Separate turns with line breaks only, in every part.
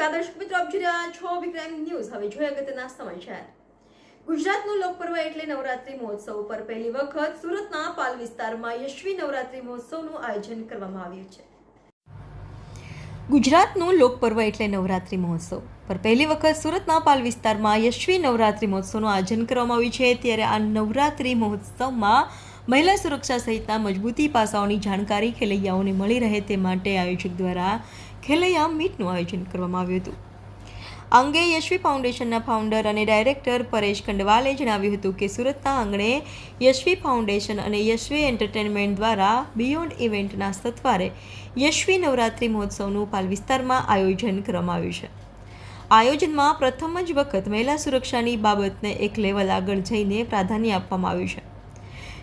નમસ્કાર દર્શક મિત્રો, આપ જોઈ રહ્યા છો વિક્રાઇમ ન્યૂઝ. હવે જોઈએ અગત્યના સમાચાર. ગુજરાતનું લોકપર્વ એટલે નવરાત્રી મહોત્સવ પર પહેલી વખત સુરતના પાલ વિસ્તારમાં યશ્વી નવરાત્રી મહોત્સવનું આયોજન કરવામાં આવ્યું છે. ગુજરાતનું લોકપર્વ એટલે નવરાત્રી મહોત્સવ. પર પહેલી વખત સુરતના પાલ વિસ્તારમાં યશવી નવરાત્રી મહોત્સવનું આયોજન કરવામાં આવ્યું છે. ત્યારે આ નવરાત્રી મહોત્સવમાં મહિલા સુરક્ષા સહિતના મજબૂતી પાસાઓની જાણકારી, ખેલૈયાઓને મળી રહે તે માટે આયોજક દ્વારા ખેલૈયા મીટનું આયોજન કરવામાં આવ્યું હતું. આ અંગે યશવી ફાઉન્ડેશનના ફાઉન્ડર અને ડાયરેક્ટર પરેશ ખંડવાલે જણાવ્યું હતું કે સુરતના આંગણે યશવી ફાઉન્ડેશન અને યશવી એન્ટરટેનમેન્ટ દ્વારા બિયોન્ડ ઇવેન્ટના સત્વારે યશવી નવરાત્રિ મહોત્સવનું પાલ વિસ્તારમાં આયોજન કરવામાં આવ્યું છે. આયોજનમાં પ્રથમ જ વખત મહિલા સુરક્ષાની બાબતને એક લેવલ આગળ જઈને પ્રાધાન્ય આપવામાં આવ્યું છે.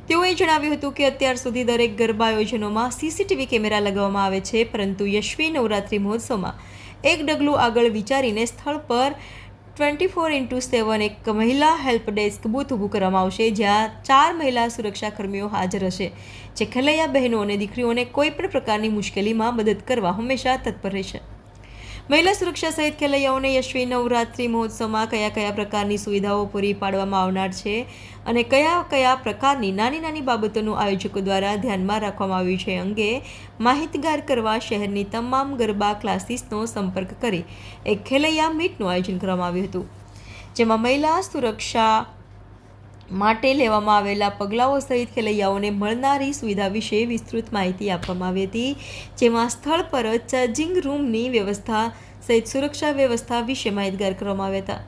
તેઓએ જણાવ્યું હતું કે અત્યાર સુધી દરેક ગરબા આયોજનોમાં સીસીટીવી કેમેરા લગાવવામાં આવે છે, પરંતુ યશ્વી નવરાત્રિ મહોત્સવમાં એક ડગલું આગળ વિચારીને સ્થળ પર ટ્વેન્ટી ફોર ઇન્ટુ સેવન એક મહિલા હેલ્પ ડેસ્ક બૂથ ઊભું કરવામાં આવશે, જ્યાં ચાર મહિલા સુરક્ષા કર્મીઓ હાજર હશે, જે ખેલૈયા બહેનો અને દીકરીઓને કોઈપણ પ્રકારની મુશ્કેલીમાં મદદ કરવા હંમેશા તત્પર રહેશે. મહિલા સુરક્ષા સહિત ખેલૈયાઓને યશ્વી નવરાત્રિ મહોત્સવમાં કયા કયા પ્રકારની સુવિધાઓ પૂરી પાડવામાં આવનાર છે અને કયા કયા પ્રકારની નાની નાની બાબતોનું આયોજકો દ્વારા ધ્યાનમાં રાખવામાં આવ્યું છે અંગે માહિતગાર કરવા શહેરની તમામ ગરબા ક્લાસીસનો સંપર્ક કરી એક ખેલૈયા મીટનું આયોજન કરવામાં આવ્યું હતું, જેમાં મહિલા સુરક્ષા માટે લેવામાં આવેલા પગલાઓ સહિત ખેલૈયાઓને મળનારી સુવિધા વિશે વિસ્તૃત માહિતી આપવામાં આવી હતી, જેમાં સ્થળ પર જ ચાર્જિંગ રૂમની વ્યવસ્થા સહિત સુરક્ષા વ્યવસ્થા વિશે માહિતગાર કરવામાં આવ્યા હતા.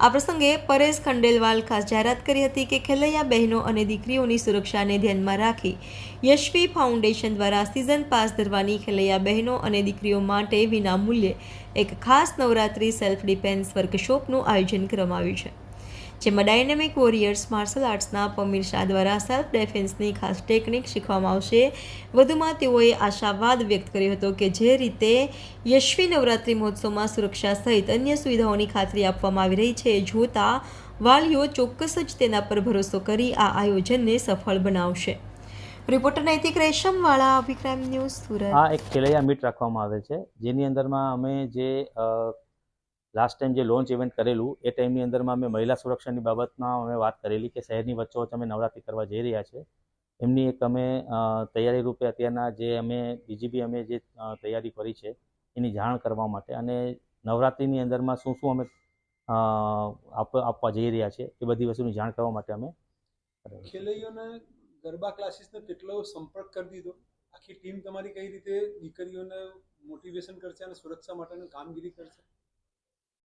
આ પ્રસંગે પરેશ ખંડેલવાલ ખાસ જાહેરાત કરી હતી કે ખેલૈયા બહેનો અને દીકરીઓની સુરક્ષાને ધ્યાનમાં રાખી યશવી ફાઉન્ડેશન દ્વારા સિઝન પાસ ધરવાની ખેલૈયા બહેનો અને દીકરીઓ માટે વિના મૂલ્યે એક ખાસ નવરાત્રિ સેલ્ફ ડિફેન્સ વર્કશોપનું આયોજન કરવામાં આવ્યું છે. જેમાં ડાયનેમિક વોરિયર્સ, માર્શલ આર્ટ્સના પમીર શાહ દ્વારા સેલ્ફ ડિફેન્સની ખાસ ટેકનિક શીખવામાં આવશે. વધુમાં તેઓએ આશાવાદ વ્યક્ત કર્યો હતો કે જે રીતે યશ્વી નવરાત્રિ મહોત્સવમાં સુરક્ષા સહિત અન્ય સુવિધાઓની ખાતરી આપવામાં આવી રહી છે, જોતા વાલીઓ ચોક્કસ જ તેના પર ભરોસો કરી આ આયોજનને સફળ બનાવશે. રિપોર્ટર નૈતિક રેશમવાળા, અભિક્રમ ન્યૂઝ સુરત.
આ એક ખેલૈયા મીટ રાખવામાં આવે છે. જેની અંદરમાં અમે જે લાસ્ટ ટાઈમ જે લોન્ચ ઇવેન્ટ કરેલું, એ ટાઈમની અંદરમાં અમે મહિલા સુરક્ષાની બાબતમાં અમે વાત કરેલી કે શહેરની વચ્ચોવચ્ચ અમે નવરાત્રિ કરવા જઈ રહ્યા છે. એમની એક અમે તૈયારી રૂપે અત્યારના જે અમે બીજી બી અમે જે તૈયારી કરી છે, એની જાણ કરવા માટે અને નવરાત્રિની અંદરમાં શું શું અમે આપ, આપવા જઈ રહ્યા છે, એ બધી વસ્તુની જાણ કરવા માટે અમે
ખેલૈયોને ગરબા ક્લાસીસને કેટલો સંપર્ક કરી દીધો. આખી ટીમ તમારી કઈ રીતે દીકરીઓને મોટિવેશન કરશે અને સુરક્ષા માટેની કામગીરી કરશે?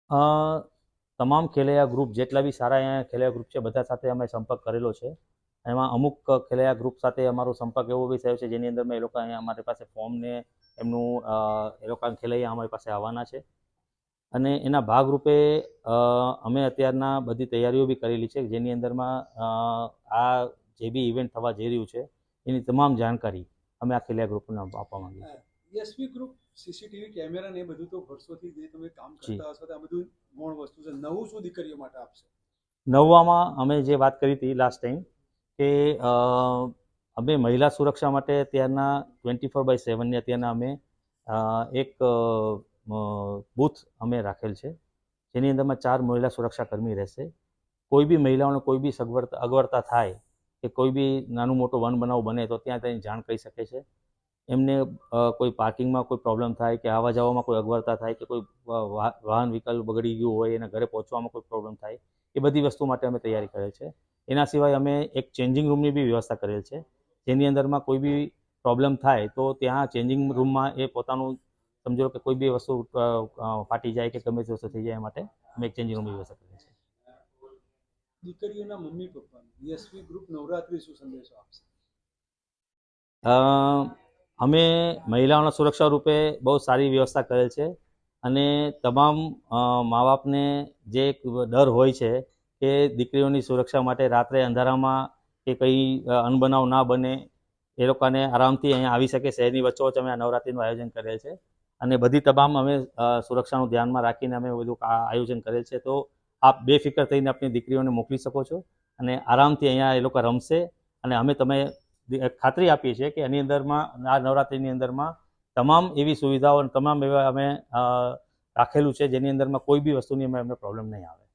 તમામ ખેલૈયા ગ્રુપ જેટલા બી સારા અહીંયા ખેલૈયા ગ્રુપ છે, બધા સાથે અમે સંપર્ક કરેલો છે. એમાં અમુક ખેલૈયા ગ્રુપ સાથે અમારો સંપર્ક એવો બી થયો છે, જેની અંદરમાં એ લોકો અહીંયા અમારી પાસે ફોર્મ ને એમનું એ લોકો ખેલૈયા અમારી પાસે આવવાના છે. અને એના ભાગરૂપે અમે અત્યારના બધી તૈયારીઓ બી કરેલી છે, જેની અંદરમાં આ જે બી ઇવેન્ટ થવા જઈ રહ્યું છે, એની તમામ જાણકારી અમે આ ખેલૈયા ગ્રુપને આપવા માંગીએ છીએ.
યશવી ગ્રુપ સીસીટીવી કેમેરા ને એ બધું તો વર્ષોથી જે તમે કામ કરતા હશો તો આ બધું ગૌણ વસ્તુ છે. નવું શું દીકરીઓ માટે આપશે?
નવવામાં અમે જે વાત કરી હતી લાસ્ટ ટાઈમ કે અમે મહિલા સુરક્ષા માટે ત્યારના ટ્વેન્ટી ફોર બાય સેવનની અત્યારના અમે એક બૂથ અમે રાખેલ છે જેની અંદરમાં ચાર મહિલા સુરક્ષા કર્મી રહેશે. કોઈ બી મહિલાઓને કોઈ બી સગવડતા અગવડતા થાય કે કોઈ બી નાનું મોટું વન બનાવ બને તો ત્યાં તેની જાણ કરી શકે છે. એમને કોઈ પાર્કિંગમાં કોઈ પ્રોબ્લેમ થાય કે આવવા જવામાં કોઈ અગવડતા થાય કે કોઈ વાહન વિકલ્પ બગડી ગયું હોય એના ઘરે પહોંચવામાં કોઈ પ્રોબ્લેમ થાય એ બધી વસ્તુ માટે અમે તૈયારી કરેલ છે. એના સિવાય અમે એક ચેન્જિંગ રૂમની બી વ્યવસ્થા કરેલ છે. જેની અંદરમાં કોઈ બી પ્રોબ્લેમ થાય તો ત્યાં ચેન્જિંગ રૂમમાં એ પોતાનું સમજો કે કોઈ બી વસ્તુ ફાટી જાય કે ગમે તે વસ્તુ થઈ જાય એ માટે અમે એક ચેન્જિંગ રૂમની વ્યવસ્થા કરેલ છે.
દીકરીઓના મમ્મી પપ્પાને યશવી ગ્રુપ નવરાત્રી શું સંદેશો આપશે?
અમે મહિલાઓના સુરક્ષા રૂપે બહુ સારી વ્યવસ્થા કરેલ છે અને તમામ મા બાપને જે એક ડર હોય છે કે દીકરીઓની સુરક્ષા માટે રાત્રે અંધારામાં કે કંઈ અનબનાવ ના બને, એ લોકોને આરામથી અહીંયા આવી શકે. શહેરની વચ્ચોવચ્ચ અમે આ નવરાત્રિનું આયોજન કરેલ છે અને બધી તમામ અમે સુરક્ષાનું ધ્યાનમાં રાખીને અમે બધું આયોજન કરેલ છે. તો આપ બેફિકર થઈને આપણી દીકરીઓને મોકલી શકો છો અને આરામથી અહીંયા એ લોકો રમશે અને અમે તમે ખાતરી આપીએ છીએ કે એની અંદરમાં, આ નવરાત્રિની અંદરમાં તમામ એવી સુવિધાઓ અને તમામ એવા અમે રાખેલું છે જેની અંદરમાં કોઈ બી વસ્તુની અમે અમને પ્રોબ્લેમ નહીં આવે.